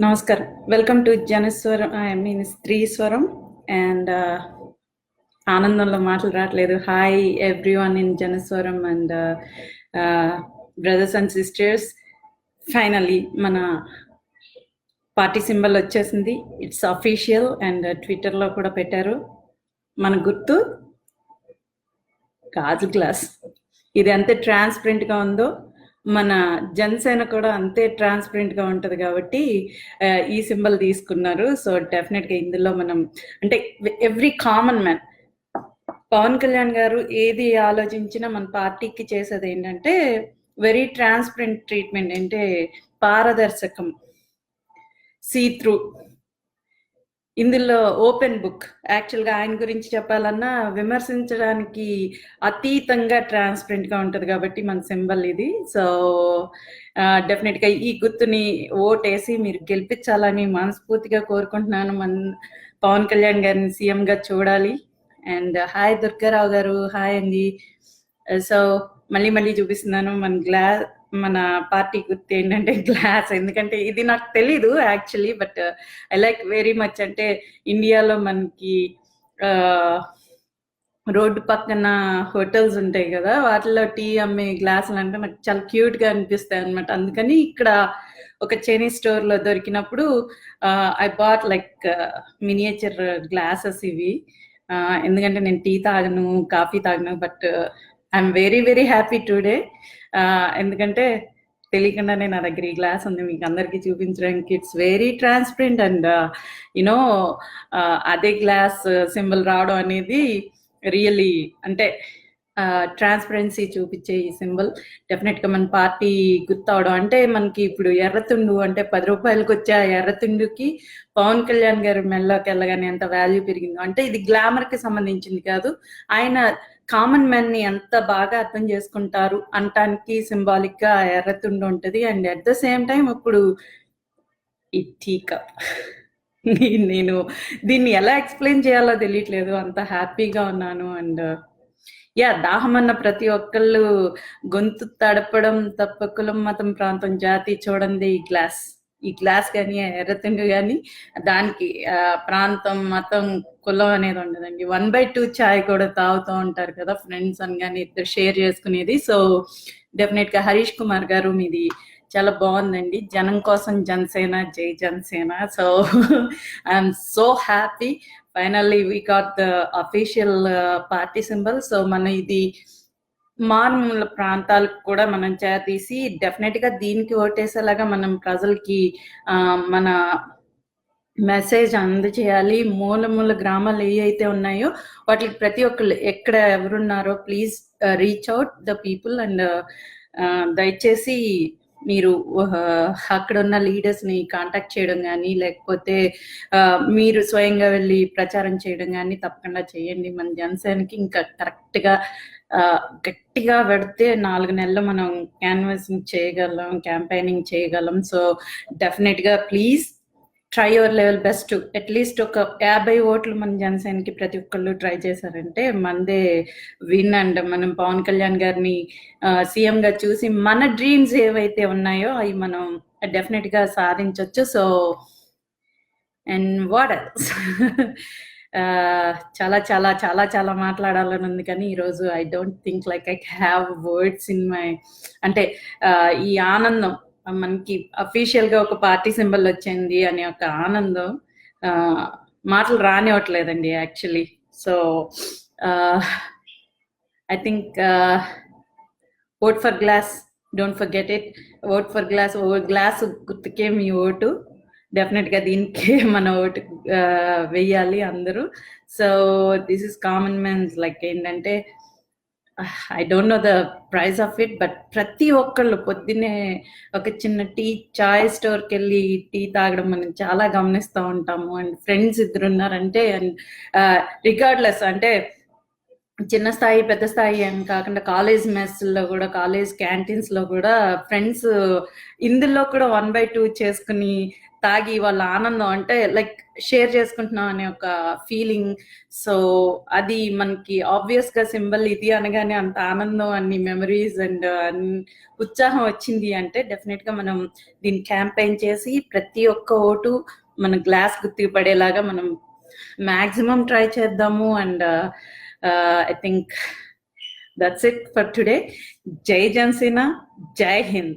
నమస్కారం. Welcome to Janaswaram I mean Streeswaram and ఆనందంలో మాటలు రావట్లేదు. Hi everyone in Janaswaram and brothers and sisters finally మన party symbol వచ్చేసింది. ఇట్స్ అఫీషియల్ అండ్ ట్విట్టర్లో కూడా పెట్టారు. మన గుర్తు? గాజు గ్లాస్. ఇది ఎంత ట్రాన్స్పరెంట్గా ఉందో మన జనసేన కూడా అంతే ట్రాన్స్పరెంట్గా ఉంటది కాబట్టి ఈ సింబల్ తీసుకున్నారు. సో డెఫినెట్గా ఇందులో మనం అంటే every common man Pawan Kalyan గారు ఏది ఆలోచించినా మన పార్టీకి చేసేది ఏంటంటే వెరీ ట్రాన్స్పరెంట్ ట్రీట్మెంట్ అంటే పారదర్శకం. సీ త్రూ ఇందులో ఓపెన్ బుక్. యాక్చువల్గా ఆయన గురించి చెప్పాలన్నా విమర్శించడానికి అతీతంగా ట్రాన్స్పరెంట్గా గా ఉంటది కాబట్టి మన సింబల్ ఇది. సో డెఫినెట్గా ఈ గుర్తుని ఓటేసి మీరు గెలిపించాలని మనస్ఫూర్తిగా కోరుకుంటున్నాను. మన పవన్ కళ్యాణ్ గారిని సీఎంగా చూడాలి. అండ్ హాయ్ దుర్గారావు గారు హాయ్ అండి. సో మళ్ళీ మళ్ళీ చూపిస్తున్నాను. మన గ్లా మన పార్టీ గుర్తు ఏంటంటే గ్లాస్. ఎందుకంటే ఇది నాకు తెలీదు actually but I like very much అంటే ఇండియాలో మనకి uh, రోడ్డు పక్కన హోటల్స్ ఉంటాయి కదా వాటిలో టీ అమ్మే గ్లాసులు అంటే నాకు చాలా క్యూట్గా అనిపిస్తాయి అనమాట అందుకని ఇక్కడ ఒక చైనీస్ స్టోర్లో దొరికినప్పుడు I bought like miniature glasses ఇవి. Uh, ఎందుకంటే నేను టీ తాగను కాఫీ తాగను but I'm very very happy today ఎందుకంటే తెలియకుండానే నా దగ్గర ఈ గ్లాస్ ఉంది మీకు అందరికీ చూపించడానికి. It's very transparent and you know అదే గ్లాస్ సింబల్ రావడం అనేది రియల్లీ అంటే ట్రాన్స్పరెన్సీ చూపించే ఈ సింబల్. డెఫినెట్గా మన పార్టీ గుర్తవడం. అంటే మనకి ఇప్పుడు ఎర్రతుండు అంటే పది రూపాయలకి వచ్చే ఆ ఎర్రతుండుకి పవన్ కళ్యాణ్ గారి మెల్లోకి వెళ్ళగానే ఎంత వాల్యూ పెరిగిందో. అంటే ఇది గ్లామర్కి సంబంధించింది కాదు. ఆయన కామన్ మెన్ని ఎంత బాగా అర్థం చేసుకుంటారు అంటానికి సింబాలిక్గా ఎర్రతుండి ఉంటది. And at the same time ఇప్పుడు ఈ కప్ నేను దీన్ని ఎలా ఎక్స్ప్లెయిన్ చేయాలో తెలియట్లేదు. అంత హ్యాపీగా ఉన్నాను. అండ్ యా దాహం అన్న ప్రతి ఒక్కళ్ళు గొంతు తడపడం తప్ప కులం మతం ప్రాంతం జాతి చూడండి ఈ గ్లాస్ ఈ గ్లాస్ కానీ ఎర్రతిండు కానీ దానికి ప్రాంతం మతం కులం అనేది ఉండదండి. వన్ బై టూ చాయ్ కూడా తాగుతూ ఉంటారు కదా ఫ్రెండ్స్ అని కానీ ఇద్దరు షేర్ చేసుకునేది. సో డెఫినెట్గా హరీష్ కుమార్ గారు మీది చాలా బాగుందండి. జనం కోసం జనసేన జై Janasena. So I'm so happy finally we got the official party symbol so మన ఇది మారుమూల ప్రాంతాలకు కూడా మనం చేతీసి డెఫినెట్గా దీనికి ఓటేసేలాగా మనం ప్రజలకి మన మెసేజ్ అందజేయాలి. మూల మూల గ్రామాలు ఏవైతే ఉన్నాయో వాటికి ప్రతి ఒక్కరు ఎక్కడ ఎవరున్నారో please reach out the people and దయచేసి మీరు uh, అక్కడ ఉన్న లీడర్స్ని కాంటాక్ట్ చేయడం కానీ లేకపోతే మీరు స్వయంగా వెళ్ళి ప్రచారం చేయడం కానీ తప్పకుండా చేయండి. మన జనసేనకి ఇంకా కరెక్ట్గా గట్టిగా పెడితే నాలుగు నెలలు మనం క్యాన్వాసింగ్ చేయగలం క్యాంపెయినింగ్ చేయగలం. సో డెఫినెట్గా please try your level best at least ఒక యాభై ఓట్లు మన జనసేనకి ప్రతి ఒక్కళ్ళు ట్రై చేశారంటే మనదే విన్ అండ్ మనం పవన్ కళ్యాణ్ గారిని సీఎం గా చూసి మన డ్రీమ్స్ ఏవైతే ఉన్నాయో అవి మనం డెఫినెట్గా సాధించవచ్చు సో అండ్ వాట్ చాలా చాలా చాలా చాలా మాట్లాడాలని ఉంది కానీ ఈరోజు I don't think like I have words in my అంటే ఈ ఆనందం మనకి అఫీషియల్గా ఒక పార్టీ సింబల్ వచ్చింది అనే ఒక ఆనందం ఆ, మాటలు రానివ్వట్లేదండి actually so I think vote for glass don't forget it vote for glass oh glass గుర్తుకే మీ ఓటు. డెఫినెట్గా దీనికే మన ఓటు వెయ్యాలి అందరూ. So this is common men's like ఏంటంటే I don't know the price of it but ప్రతి ఒక్కళ్ళు పొద్దున్నే ఒక చిన్న టీ చాయ్ స్టోర్కి వెళ్ళి టీ తాగడం మనం చాలా గమనిస్తూ ఉంటాము. అండ్ ఫ్రెండ్స్ ఇద్దరు ఉన్నారంటే అండ్ రిగార్డ్లెస్ అంటే చిన్న స్థాయి పెద్ద స్థాయి అని కాకుండా కాలేజ్ మెస్లో కూడా కాలేజ్ క్యాంటీన్స్లో కూడా ఫ్రెండ్స్ ఇందులో కూడా వన్ బై టూ చేసుకుని తాగి వాళ్ళ ఆనందం అంటే లైక్ షేర్ చేసుకుంటున్నాం అనే ఒక ఫీలింగ్ సో అది మనకి ఆబ్వియస్గా సింబల్ ఇది అనగానే అంత ఆనందం అన్ని మెమరీస్ uh, అండ్ ఉత్సాహం వచ్చింది అంటే డెఫినెట్గా మనం దీన్ని క్యాంపెయిన్ చేసి ప్రతి ఒక్క ఓటు మన గ్లాస్ గుర్తుకు పడేలాగా మనం మాక్సిమం ట్రై చేద్దాము and I think that's it for today జై జనసేన జై హింద్.